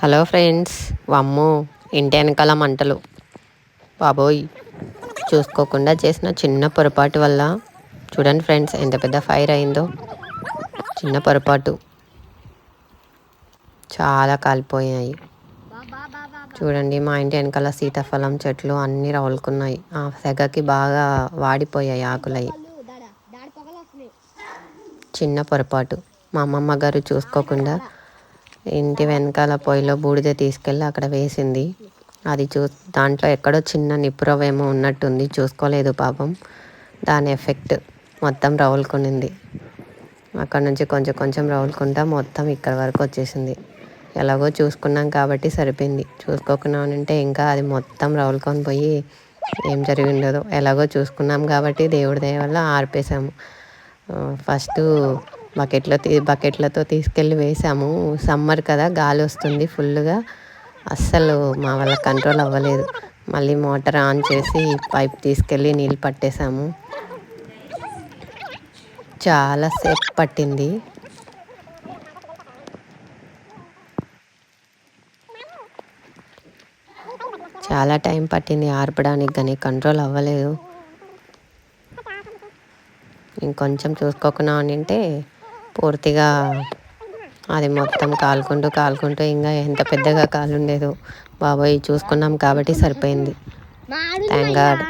Hello friends వమ్ము ఇంటి వెనకాల మంటలు. బాబోయ్ చూసుకోకుండా చేసిన చిన్న పొరపాటు వల్ల. చూడండి ఫ్రెండ్స్ ఎంత పెద్ద ఫైర్ అయిందో. చిన్న పొరపాటు. చాలా కాలిపోయాయి. చూడండి మా ఇంటి వెనకాల సీతాఫలం చెట్లు అన్నీ రవులుకున్నాయి ఆ సెగకి బాగా వాడిపోయాయి ఆకులవి చిన్న పొరపాటు. మా అమ్మమ్మ గారు చూసుకోకుండా ఇంటి వెనకాల పొయ్యిలో బూడిద తీసుకెళ్ళి అక్కడ వేసింది. అది చూ దాంట్లో ఎక్కడో చిన్న నిప్పురవేమో ఉన్నట్టుంది. చూసుకోలేదు పాపం. దాని ఎఫెక్ట్ మొత్తం రవులుకునింది అక్కడ నుంచి కొంచెం కొంచెం రవులుకుంటా మొత్తం ఇక్కడ వరకు వచ్చేసింది. ఎలాగో చూసుకున్నాం కాబట్టి సరిపోయింది. చూసుకోకుండా ఇంకా అది మొత్తం రవులుకొని పోయి ఏం జరిగి ఉండదు ఎలాగో చూసుకున్నాం కాబట్టి దేవుడి దయ వల్ల ఆర్పేసాము ఫస్ట్ బకెట్లో తీ బకెట్లతో తీసుకెళ్ళి వేసాము. సమ్మర్ కదా గాలి వస్తుంది ఫుల్గా అస్సలు మా వల్ల కంట్రోల్ అవ్వలేదు. మళ్ళీ మోటార్ ఆన్ చేసి పైప్ తీసుకెళ్ళి నీళ్ళు పట్టేసాము. చాలా సేపు పట్టింది. చాలా టైం పట్టింది ఆర్పడానికి కానీ కంట్రోల్ అవ్వలేదు. ఇంకొంచెం చూసుకోకుండా ఉండింటే పూర్తిగా అది మొత్తం కాలుకుంటూ కాలుకుంటూ ఇంకా ఎంత పెద్దగా కాలుండేదో బాబాయ్ చూసుకున్నాం కాబట్టి సరిపోయింది. థ్యాంక్ గాడ్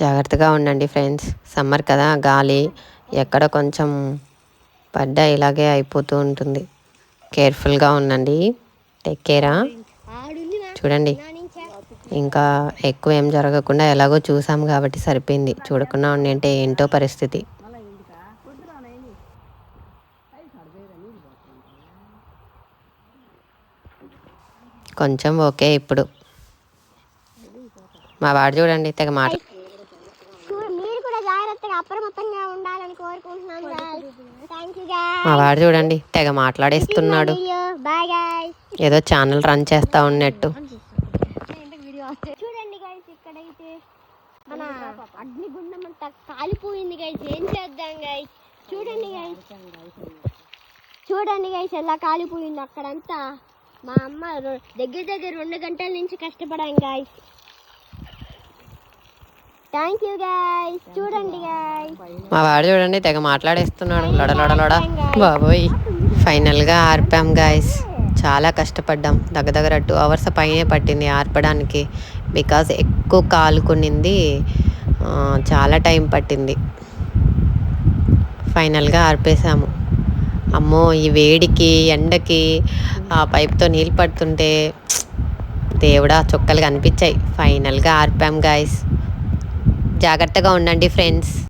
జాగ్రత్తగా ఉండండి ఫ్రెండ్స్. సమ్మర్ కదా గాలి ఎక్కడ కొంచెం పడ్డా ఇలాగే అయిపోతూ ఉంటుంది. కేర్ఫుల్గా ఉండండి. టేక్ కేరా చూడండి. ఇంకా ఎక్కువ ఏం జరగకుండా ఎలాగో చూసాం కాబట్టి సరిపోయింది. చూడకుండా ఉండి అంటే ఏంటో పరిస్థితి. కొంచెం ఓకే ఇప్పుడు. మా వాడు చూడండి తెగ మాట మా వాడు చూడండి తెగ మాట్లాడేస్తున్నాడు. ఏదో ఛానల్ రన్ చేస్తా ఉన్నట్టు. చూడండి గైస్ ఇక్కడైతే మన అగ్నిగుండం అంతా కాలిపోయింది గైస్ ఏం చేద్దాం గైస్ చూడండి గైస్ చూడండి గైస్ ఎలా కాలిపోయింది అక్కడంతా. మా అమ్మ దగ్గర దగ్గర రెండు గంటల నుంచి కష్టపడాం గైస్ థ్యాంక్ యూ గైస్ చూడండి గైస్ మా వాడు చూడండి తెగ మాట్లాడేస్తున్నాడు. లొడలొడలొడ బాబోయ్. ఫైనల్గా ఆర్పాం గాయస్ చాలా కష్టపడ్డాం. దగ్గర దగ్గర టూ అవర్స్ పైనే పట్టింది ఆర్పడానికి. బికాజ్ ఎక్కువ కాలుకునింది చాలా టైం పట్టింది. ఫైనల్గా ఆర్పేసాము అమ్మో ఈ వేడికి ఎండకి ఆ పైప్తో నీళ్ళు పడుతుంటే దేవుడా చుక్కలు కనిపించాయి. ఫైనల్గా ఆర్పాం గాయస్ జాగ్రత్తగా ఉండండి ఫ్రెండ్స్